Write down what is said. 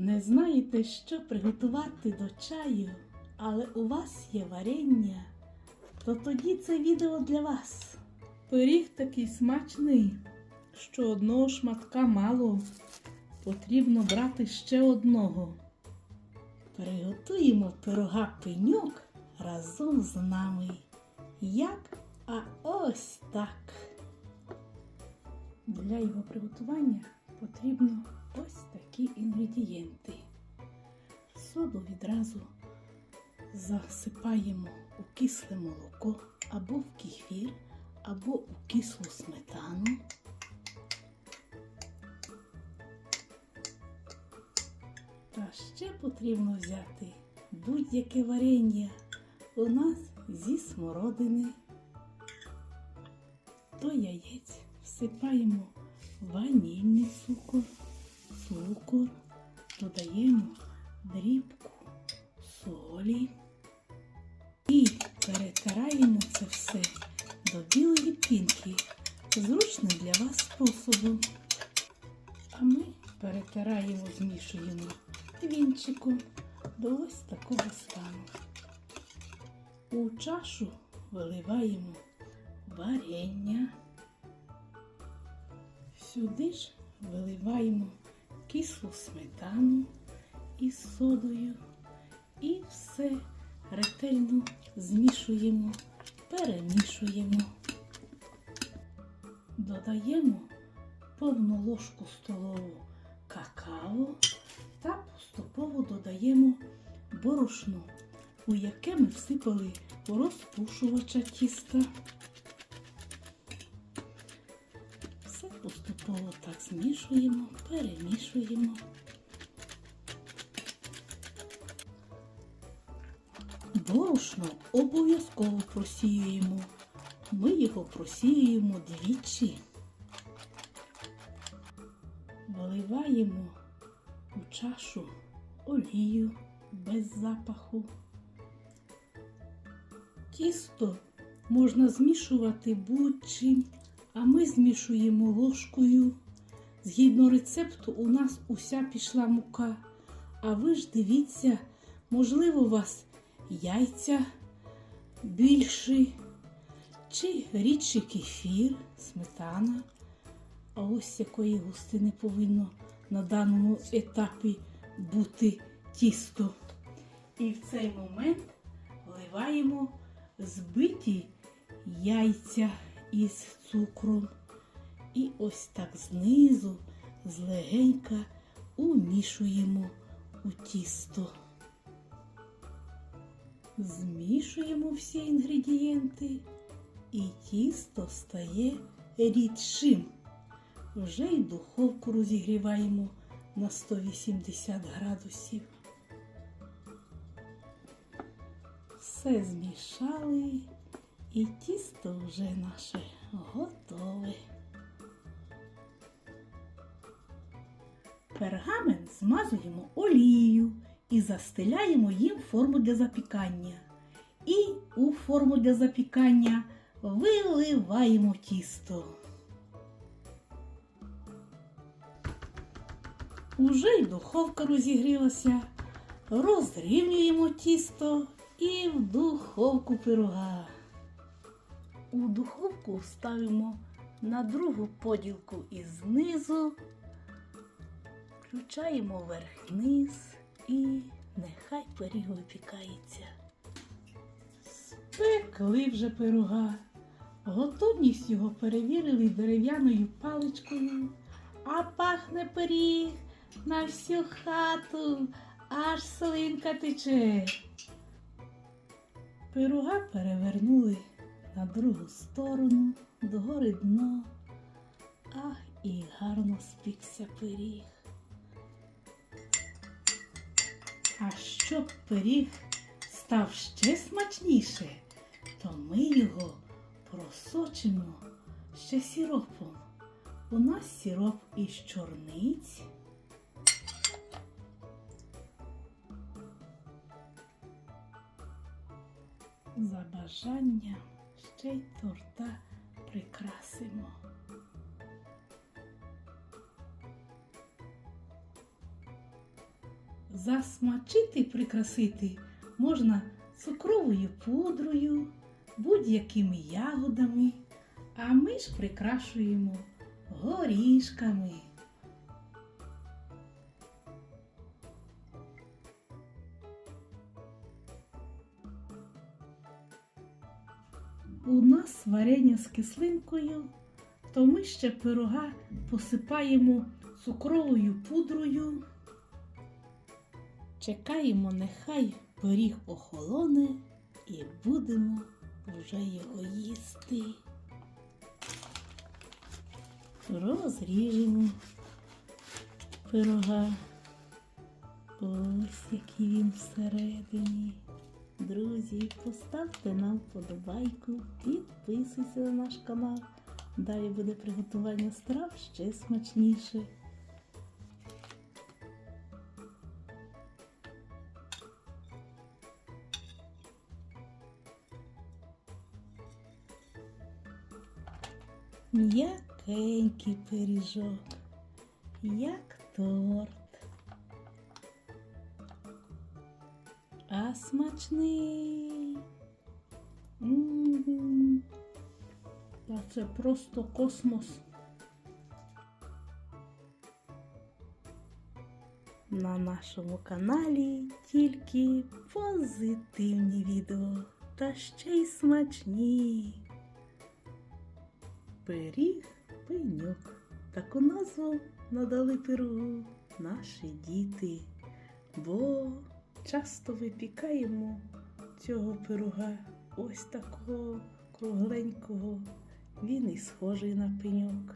Не знаєте, що приготувати до чаю, але у вас є варення, то тоді це відео для вас. Пиріг такий смачний, що одного шматка мало. Потрібно брати ще одного. Приготуємо пирога пеньок разом з нами. Як? А ось так. Для його приготування потрібно ось такі інгредієнти. Соду відразу засипаємо у кисле молоко або в кефір, або у кислу сметану. Та ще потрібно взяти будь-яке варення у нас зі смородини. До яєць всипаємо ванільний цукор, цукор, додаємо дрібку солі і перетираємо це все до білої пінки, зручним для вас способом. А ми перетираємо, змішуємо вінчиком до ось такого стану. У чашу виливаємо варення. Сюди ж виливаємо кислу сметану із содою і все ретельно змішуємо, перемішуємо. Додаємо повну ложку столову какао та поступово додаємо борошно, у яке ми всипали розпушувача тіста. Поступово так змішуємо, перемішуємо. Борошно обов'язково просіюємо. Ми його просіюємо двічі. Виливаємо у чашу олію без запаху. Тісто можна змішувати будь-чим, а ми змішуємо ложкою. Згідно рецепту, у нас уся пішла мука. А ви ж дивіться, можливо, у вас яйця більші, чи рідший кефір, сметана. А ось якої густини повинно на даному етапі бути тісто. І в цей момент вливаємо збиті яйця із цукром. І ось так знизу злегенька умішуємо у тісто. Змішуємо всі інгредієнти, і тісто стає рідшим. Вже й духовку розігріваємо на 180 градусів. Все змішали, і тісто вже наше готове. Пергамент змазуємо олією і застеляємо їм форму для запікання. І у форму для запікання виливаємо тісто. Уже й духовка розігрілася. Розрівнюємо тісто і в духовку пирога. У духовку ставимо на другу поділку і знизу, включаємо вверх-вниз і нехай пиріг випікається. Спекли вже пирога. Готовність його перевірили дерев'яною паличкою, а пахне пиріг на всю хату, аж слинка тече. Пирога перевернули на другу сторону, догори дно. Ах, і гарно спікся пиріг. А щоб пиріг став ще смачніше, то ми його просочимо ще сіропом. У нас сіроп із чорниць. За бажанням ще й торта прикрасимо. Засмачити прикрасити можна цукровою пудрою, будь-якими ягодами, а ми ж прикрашуємо горішками. У нас варення з кислинкою, то ми ще пирога посипаємо цукровою пудрою. Чекаємо, нехай пиріг охолоне і будемо вже його їсти. Розріжемо пирога. Ось який він всередині. Друзі, поставте нам вподобайку, підписуйся на наш канал. Далі буде приготування страв ще смачніше. М'якенький пиріжок, як торт. А смачний. Та це просто космос. На нашому каналі тільки позитивні відео та ще й смачні. Пиріг пеньок. Таку назву надали пирогу наші діти, бо часто випікаємо цього пирога ось такого кругленького. Він і схожий на пеньок.